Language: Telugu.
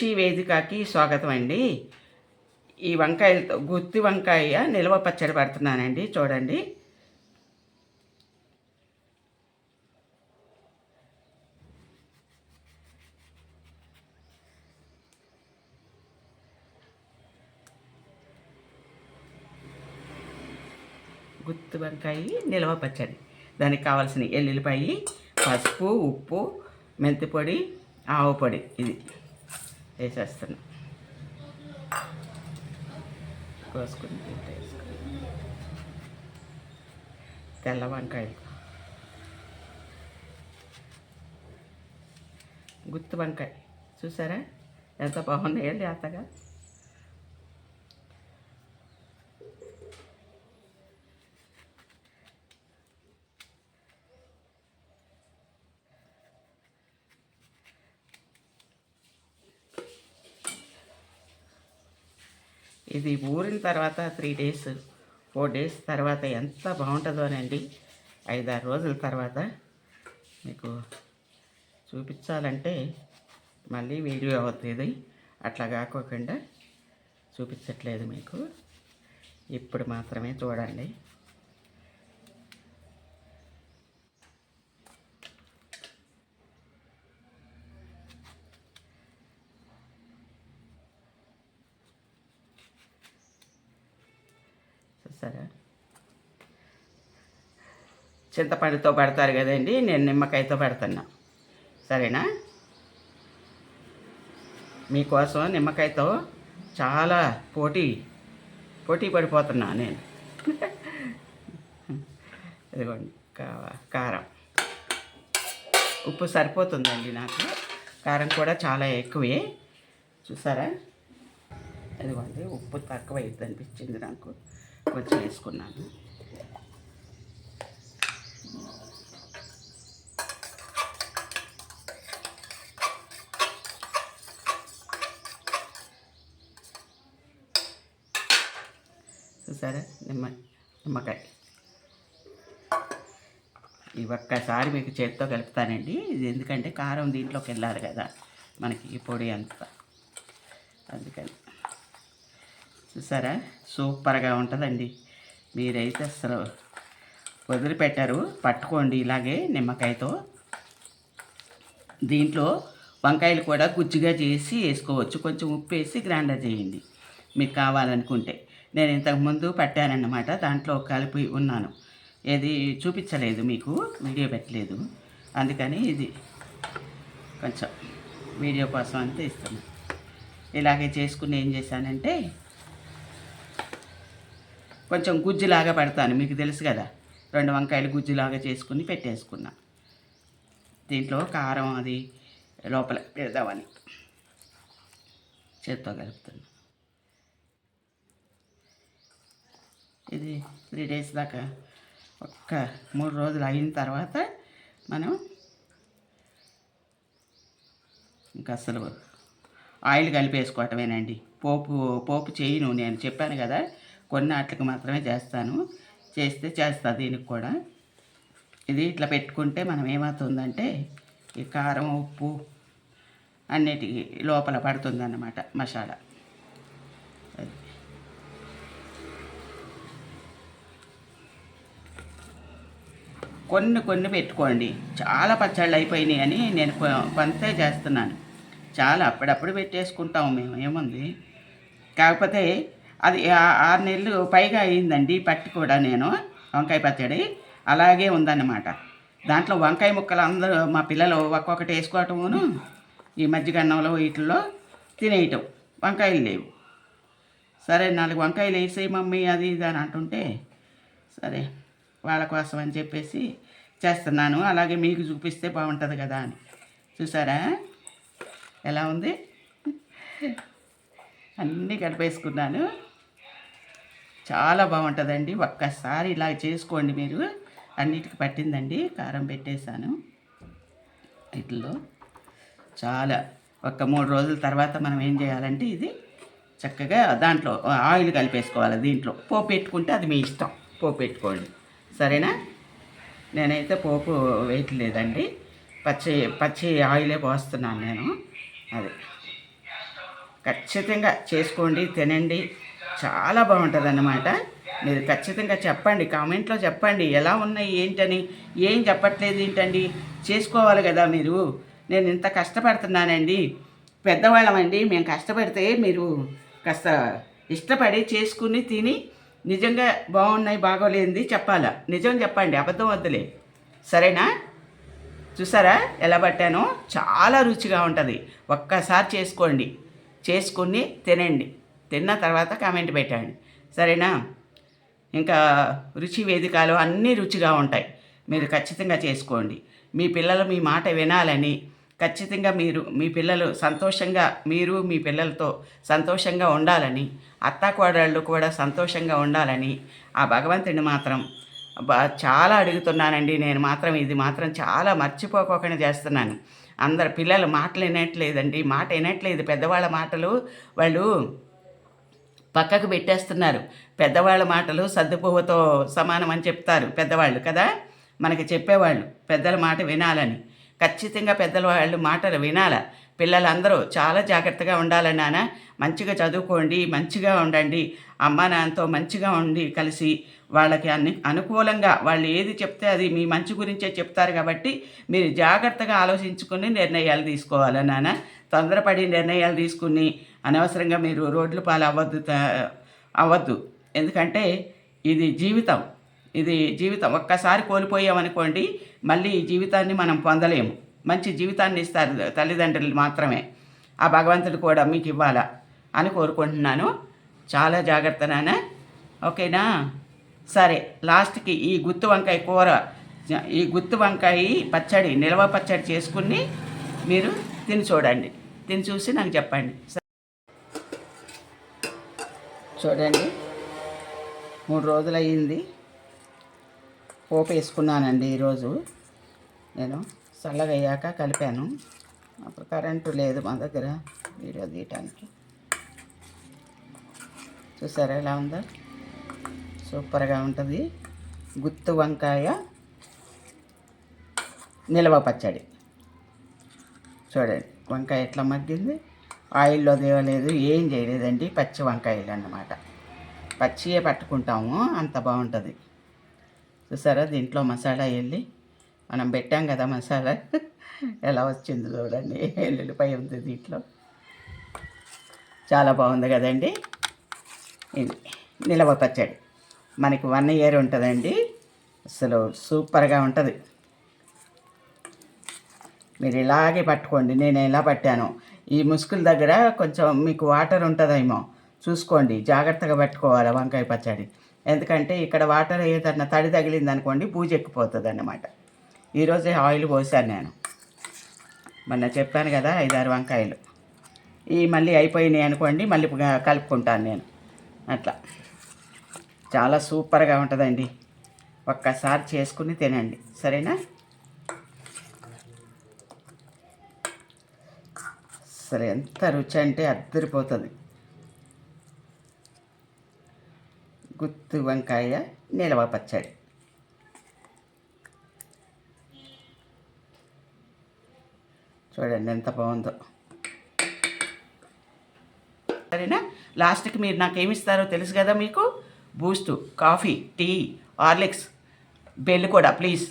రుచి వేదికకి స్వాగతం అండి ఈ వంకాయలతో గుత్తి వంకాయ నిల్వ పచ్చడి పడుతున్నానండి చూడండి. గుత్తి వంకాయ నిల్వ పచ్చడి. దానికి కావాల్సిన ఎల్లుల్లిపాయి పసుపు ఉప్పు మెంతిపొడి ఆవు పొడి ఇది. వేసేస్తున్నా. కోసుకుని వేసుకుని. తెల్ల వంకాయలు. గుత్తి వంకాయ. చూసారా? ఎంత బాగున్నాయో లేతగా ఇది ఊరిన తర్వాత త్రీ డేస్ ఫోర్ డేస్ తర్వాత ఎంత బాగుంటుందోనండి ఐదారు రోజుల తర్వాత మీకు చూపించాలంటే మళ్ళీ వీడియో అవుతుంది. అట్లా కాకోకుండా చూపించట్లేదు మీకు. ఇప్పుడు మాత్రమే చూడండి చూసారా చింతపండుతో పెడతారు కదండి నేను నిమ్మకాయతో పెడుతున్నా. సరేనా? మీకోసం నిమ్మకాయతో చాలా పోటీ పోటీ పడిపోతున్నా నేను. ఇదిగోండి కారం. ఉప్పు సరిపోతుందండి నాకు. కారం కూడా చాలా ఎక్కువే. చూసారా? ఇదిగోండి ఉప్పు తక్కువ అయింది అనిపించింది నాకు. కొంచెం వేసుకున్నాను. చూసారా? నిమ్మ నిమ్మకాయ. ఈ ఒక్కసారి మీకు చేతితో కలుపుతానండి. ఇది ఎందుకంటే కారం దీంట్లోకి వెళ్ళాలి కదా మనకి ఈ పొడి అంత. అందుకని. చూసారా? సూపర్గా ఉంటుందండి. మీరైతే అసలు వదిలిపెట్టారు. పట్టుకోండి ఇలాగే నిమ్మకాయతో. దీంట్లో వంకాయలు కూడా గుజ్జుగా చేసి వేసుకోవచ్చు. కొంచెం ఉప్పు వేసి గ్రైండర్ చేయండి. మీకు కావాలనుకుంటే. నేను ఇంతకుముందు పట్టానన్నమాట. దాంట్లో కలిపి ఉన్నాను. ఏది చూపించలేదు మీకు. వీడియో పెట్టలేదు. అందుకని ఇది కొంచెం వీడియో కోసం అంతే ఇస్తున్నాను ఇలాగే చేసుకుని ఏం చేశానంటే కొంచెం గుజ్జులాగా పెడతాను. మీకు తెలుసు కదా రెండు వంకాయలు గుజ్జులాగా చేసుకుని పెట్టేసుకున్నా. దీంట్లో కారం అది లోపల పెడదామని చేత్తో కలుపుతున్నా. ఇది త్రీ డేస్ దాకా ఒక్క మూడు రోజులు అయిన తర్వాత మనం ఇంకా అసలు ఆయిల్ కలిపేసుకోవటమేనండి. పోపు పోపు చేయను నేను చెప్పాను కదా కొన్ని వాటికి మాత్రమే చేస్తాను. చేస్తే చేస్తా దీనికి కూడా. ఇది ఇట్లా పెట్టుకుంటే మనం ఏమవుతుందంటే ఈ కారం ఉప్పు అన్నిటికీ లోపల పడుతుందన్నమాట మసాలా. కొన్ని కొన్ని పెట్టుకోండి. చాలా పచ్చళ్ళు అయిపోయినాయి అని నేను కొ- కొంతే చేస్తున్నాను. చాలా అప్పుడప్పుడు పెట్టేసుకుంటాము మేము. ఏముంది? కాకపోతే అది ఆరు నెలలు పైగా అయిందండి పట్టి కూడా నేను వంకాయ పచ్చడి. అలాగే ఉందన్నమాట. దాంట్లో వంకాయ ముక్కలు అందరూ మా పిల్లలు ఒక్కొక్కటి వేసుకోవటమును ఈ మజ్జిగన్నంలో వీటిల్లో తినేయటం. వంకాయలు లేవు. సరే నాలుగు వంకాయలు వేసేయి మమ్మీ అది ఇది అని అంటుంటే సరే వాళ్ళ కోసం అని చెప్పేసి చేస్తున్నాను. అలాగే మీకు చూపిస్తే బాగుంటుంది కదా అని. చూసారా? ఎలా ఉంది? అన్నీ కలిపేసుకున్నాను. చాలా బాగుంటుందండి. ఒక్కసారి ఇలా చేసుకోండి మీరు. అన్నిటికి పట్టిందండి. కారం పెట్టేశాను. వీటిలో చాలా. ఒక మూడు రోజుల తర్వాత మనం ఏం చేయాలంటే ఇది చక్కగా దాంట్లో ఆయిల్ కలిపేసుకోవాలి దీంట్లో. పోపు పెట్టుకుంటే అది మీ ఇష్టం. పోపు పెట్టుకోండి. సరేనా? నేనైతే పోపు వేయట్లేదండి పచ్చి పచ్చి ఆయిలే పోస్తున్నాను నేను. అది. ఖచ్చితంగా చేసుకోండి తినండి. చాలా బాగుంటుంది అన్నమాట మీరు ఖచ్చితంగా చెప్పండి కామెంట్లో చెప్పండి ఎలా ఉన్నాయి ఏంటని ఏం చెప్పట్లేదు ఏంటండి చేసుకోవాలి కదా మీరు. నేను ఇంత కష్టపడుతున్నానండి. పెద్దవాళ్ళమండి మేము కష్టపడితే మీరు కాస్త ఇష్టపడి చేసుకుని తిని నిజంగా బాగున్నాయి బాగోలేంది చెప్పాలా? నిజం చెప్పండి అబద్ధం వద్దులే. సరేనా? చూసారా ఎలా పట్టానో? చాలా రుచిగా ఉంటుంది. ఒక్కసారి చేసుకోండి. చేసుకుని తినండి. తిన్న తర్వాత కామెంట్ పెట్టండి. సరేనా? ఇంకా రుచి వేదికలు అన్నీ రుచిగా ఉంటాయి. మీరు ఖచ్చితంగా చేసుకోండి. మీ పిల్లలు మీ మాట వినాలని ఖచ్చితంగా మీరు మీ పిల్లలు సంతోషంగా మీరు మీ పిల్లలతో సంతోషంగా ఉండాలని అత్తాకోడళ్ళు కూడా సంతోషంగా ఉండాలని ఆ భగవంతుడిని మాత్రం చాలా అడుగుతున్నానండి. నేను మాత్రం ఇది మాత్రం చాలా మర్చిపోకోకుండా చేస్తున్నాను. అందరు పిల్లలు మాటలు వినట్లేదండి. మాట వినట్లేదు. పెద్దవాళ్ళ మాటలు వాళ్ళు పక్కకు పెట్టేస్తున్నారు. పెద్దవాళ్ళ మాటలు సర్దుపువ్వతో సమానం అని చెప్తారు పెద్దవాళ్ళు కదా? మనకి చెప్పేవాళ్ళు పెద్దల మాట వినాలని. ఖచ్చితంగా పెద్దల వాళ్ళు మాటలు వినాల? పిల్లలందరూ చాలా జాగ్రత్తగా ఉండాలి నాన్న. మంచిగా చదువుకోండి మంచిగా ఉండండి. అమ్మ నాన్నతో మంచిగా ఉండి కలిసి వాళ్ళకి అన్ని అనుకూలంగా వాళ్ళు ఏది చెప్తే అది మీ మంచి గురించే చెప్తారు కాబట్టి మీరు జాగ్రత్తగా ఆలోచించుకుని నిర్ణయాలు తీసుకోవాలి నాన్న. తొందరపడి నిర్ణయాలు తీసుకుని అనవసరంగా మీరు రోడ్ల పాలు అవ్వద్దు అవ్వద్దు. ఎందుకంటే ఇది జీవితం. ఇది జీవితం ఒక్కసారి కోల్పోయామనుకోండి మళ్ళీ ఈ జీవితాన్ని మనం పొందలేము. మంచి జీవితాన్ని ఇస్తారు తల్లిదండ్రులు మాత్రమే. ఆ భగవంతుడు కూడా మీకు ఇవ్వాలా అని కోరుకుంటున్నాను. చాలా జాగ్రత్త నాన్న. ఓకేనా? సరే లాస్ట్కి ఈ గుత్తి వంకాయ కూర ఈ గుత్తి వంకాయ పచ్చడి నిల్వ పచ్చడి చేసుకుని మీరు తిని చూడండి. తిని చూసి నాకు చెప్పండి. చూడండి. మూడు రోజులు అయ్యింది పోపు వేసుకున్నానండి ఈరోజు నేను. చల్లగయ్యాక కలిపాను. అప్పుడు కరెంటు లేదు మా దగ్గర వీడియో తీయటానికి. చూసారా ఎలా ఉందో? సూపర్గా ఉంటుంది. గుత్తు వంకాయ నిల్వ పచ్చడి. చూడండి వంకాయ ఎట్లా మగ్గింది? ఆయిల్లో దేవలేదు ఏం చేయలేదండి పచ్చి వంకాయలు అన్నమాట. పచ్చియే పట్టుకుంటాము అంత బాగుంటుంది. చూసారా దీంట్లో మసాలా వెళ్ళి మనం పెట్టాం కదా మసాలా. ఎలా వచ్చింది చూడండి. ఎల్లుల్లిపాయ ఉంది దీంట్లో. చాలా బాగుంది కదండి. ఇది నిలవ పచ్చడి. మనకి వన్ ఇయర్ ఉంటుందండి. అసలు సూపర్గా ఉంటుంది. మీరు ఇలాగే పట్టుకోండి. నేను ఎలా పట్టాను. ఈ ముసుగుల దగ్గర కొంచెం మీకు వాటర్ ఉంటుందేమో. చూసుకోండి. జాగ్రత్తగా పట్టుకోవాలి వంకాయ పచ్చడి. ఎందుకంటే ఇక్కడ వాటర్ ఏదన్నా తడి తగిలింది అనుకోండి పూజ ఎక్కిపోతుంది అన్నమాట ఈరోజే ఆయిల్ పోసాను నేను. మొన్న చెప్పాను కదా ఐదారు వంకాయలు. ఈ మళ్ళీ అయిపోయినాయి అనుకోండి మళ్ళీ కలుపుకుంటాను నేను. అట్లా. చాలా సూపర్గా ఉంటుందండి. ఒక్కసారి చేసుకుని తినండి. సరేనా? సరే ఎంత రుచి అంటే అద్దరిపోతుంది. గుత్తి వంకాయ నిలవ పచ్చడి. చూడండి ఎంత బాగుందో. సరేనా? లాస్ట్కి మీరు నాకు ఏమి ఇస్తారో తెలుసు కదా మీకు? Boost coffee tea Horlicks bell కూడా ప్లీజ్.